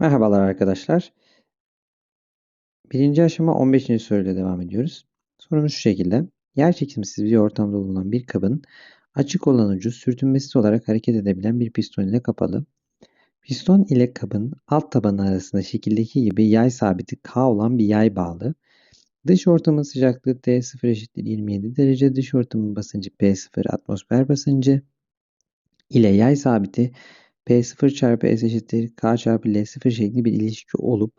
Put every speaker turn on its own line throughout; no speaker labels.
Merhabalar arkadaşlar. Birinci aşama 15. soruyla devam ediyoruz. Sorumuz şu şekilde. Yer çekimsiz bir ortamda bulunan bir kabın açık olan ucu sürtünmesiz olarak hareket edebilen bir piston ile kapalı. Piston ile kabın alt tabanı arasında şekildeki gibi yay sabiti K olan bir yay bağlı. Dış ortamın sıcaklığı T0 eşittir 27 derece, dış ortamın basıncı P0 atmosfer basıncı ile yay sabiti P0 çarpı S eşittir K çarpı L0 şeklinde bir ilişki olup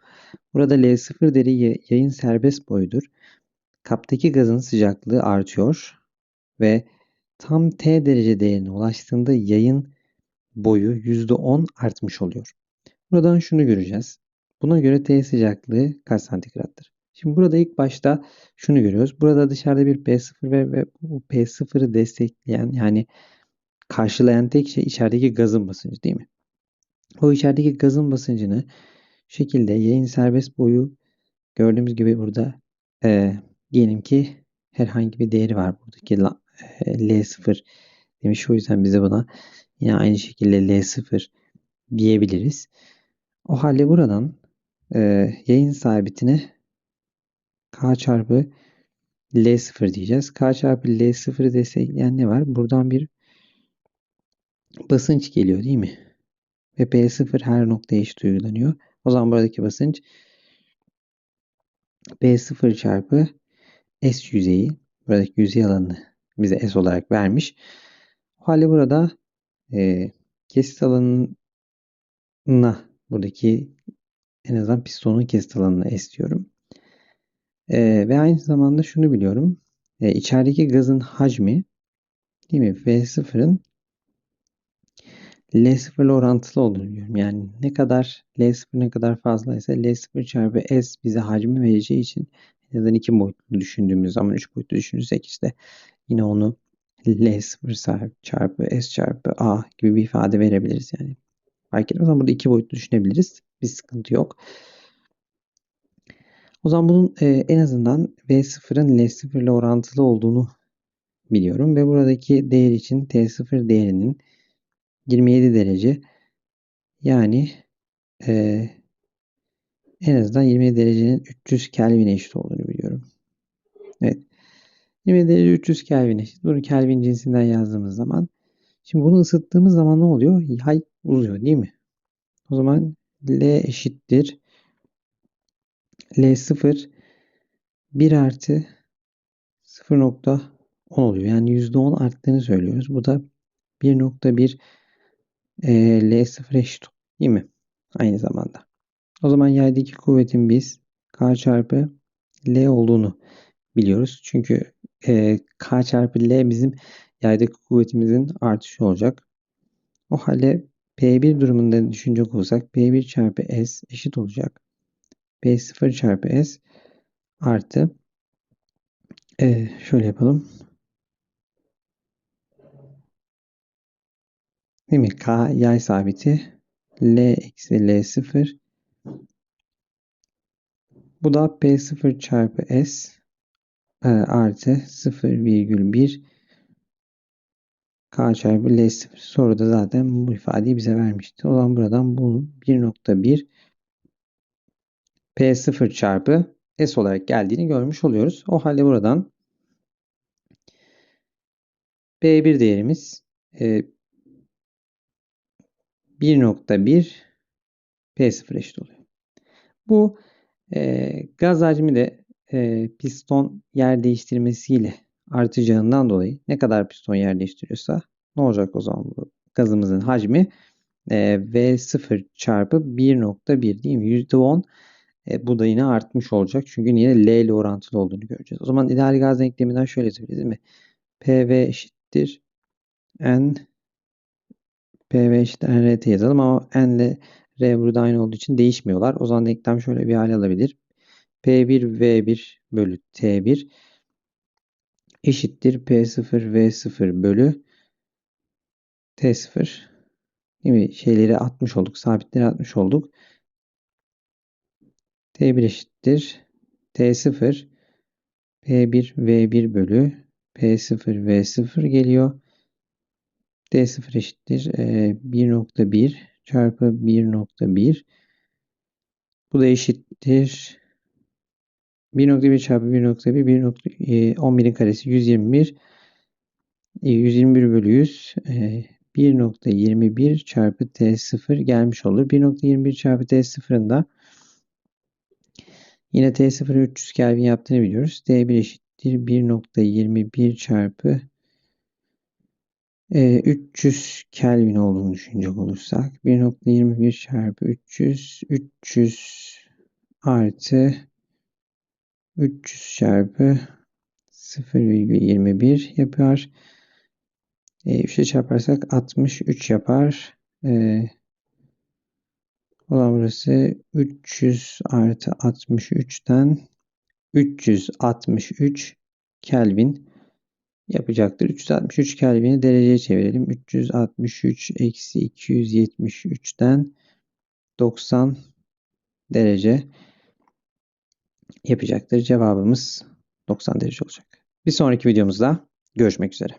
burada L0 değeri yayın serbest boyudur. Kaptaki gazın sıcaklığı artıyor ve tam T derece değerine ulaştığında yayın boyu %10 artmış oluyor. Buradan şunu göreceğiz. Buna göre T sıcaklığı kaç santigrattır? Şimdi burada ilk başta şunu görüyoruz. Burada dışarıda bir P0 ve, ve bu P0'ı destekleyen yani karşılayan tek şey içerideki gazın basıncı değil mi? O içerideki gazın basıncını şekilde yayın serbest boyu gördüğümüz gibi burada e, diyelim ki herhangi bir değeri var buradaki e, L0 demiş. O yüzden bize buna yine aynı şekilde L0 diyebiliriz. O halde buradan e, yayın sabitine K çarpı L0 diyeceğiz. K çarpı L0'ı destekleyen ne var? Buradan bir basınç geliyor değil mi? Ve P0 her noktaya eşit uygulanıyor. O zaman buradaki basınç P0 çarpı S yüzeyi. Buradaki yüzey alanını bize S olarak vermiş. O halde burada e, kesit alanına buradaki en azından pistonun kesit alanına S diyorum. E, ve aynı zamanda şunu biliyorum. E, içerideki gazın hacmi değil mi? V0'ın L0 ile orantılı olduğunu biliyorum. Yani ne kadar L0 ne kadar fazlaysa L0 çarpı S bize hacmi vereceği için neden iki boyutlu düşündüğümüz zaman üç boyutlu düşünürsek işte yine onu L0 çarpı S çarpı A gibi bir ifade verebiliriz yani. Fark etmez ama burada iki boyutlu düşünebiliriz. Bir sıkıntı yok. O zaman bunun e, en azından V0'ın L0 ile orantılı olduğunu biliyorum ve buradaki değer için T0 değerinin 27 derece. Yani e, en azından 27 derecenin 300 Kelvin'e eşit olduğunu biliyorum. Evet. 20 derece 300 Kelvin eşit. Bunu Kelvin cinsinden yazdığımız zaman şimdi bunu ısıttığımız zaman ne oluyor? Yay uzuyor değil mi? O zaman L eşittir. L0 1 artı 0.10 oluyor. Yani %10 arttığını söylüyoruz. Bu da 1.1 e, L0 eşit değil mi? Aynı zamanda. O zaman yaydaki kuvvetin biz K çarpı L olduğunu biliyoruz. Çünkü e, K çarpı L bizim yaydaki kuvvetimizin artışı olacak. O halde P1 durumunda düşünecek olursak P1 çarpı S eşit olacak. P0 çarpı S artı e, şöyle yapalım. Değil mi? K yay sabiti L eksi L0 bu da P0 çarpı S e, artı 0,1 K çarpı L0. Soruda zaten bu ifadeyi bize vermişti. O zaman buradan bunun 1.1 P0 çarpı S olarak geldiğini görmüş oluyoruz. O halde buradan P1 değerimiz e, 1.1 P0 eşit oluyor. Bu e, gaz hacmi de e, piston yer değiştirmesiyle artacağından dolayı ne kadar piston yer değiştiriyorsa ne olacak o zaman bu gazımızın hacmi e, V0 çarpı 1.1 değil mi? %10 e, bu da yine artmış olacak. Çünkü niye? L ile orantılı olduğunu göreceğiz. O zaman ideal gaz denkleminden şöyle yazabiliriz değil mi? PV eşittir N PV eşittir NRT yazalım ama N ile R burada aynı olduğu için değişmiyorlar. O zaman denklem şöyle bir hale alabilir. P1 V1 bölü T1 eşittir P0 V0 bölü T0 değil mi? Şeyleri atmış olduk. Sabitleri atmış olduk. T1 eşittir T0 P1 V1 bölü P0 V0 geliyor. D0 eşittir 1.1 çarpı 1.1 Bu da eşittir 1.1 çarpı 1.1 1. 11'in karesi 121 e, 121 bölü 100 e, 1.21 çarpı T0 gelmiş olur. 1.21 çarpı T0'ın da yine T0'ı 300 Kelvin yaptığını biliyoruz. D1 eşittir 1.21 çarpı e, 300 Kelvin olduğunu düşünecek olursak 1.21 çarpı 300 300 artı 300 çarpı 0,21 yapar. E, 3'e çarparsak 63 yapar. E, olan burası 300 artı 63'ten 363 Kelvin yapacaktır. 363 Kelvin'i dereceye çevirelim. 363 eksi 273'ten 90 derece yapacaktır. Cevabımız 90 derece olacak. Bir sonraki videomuzda görüşmek üzere.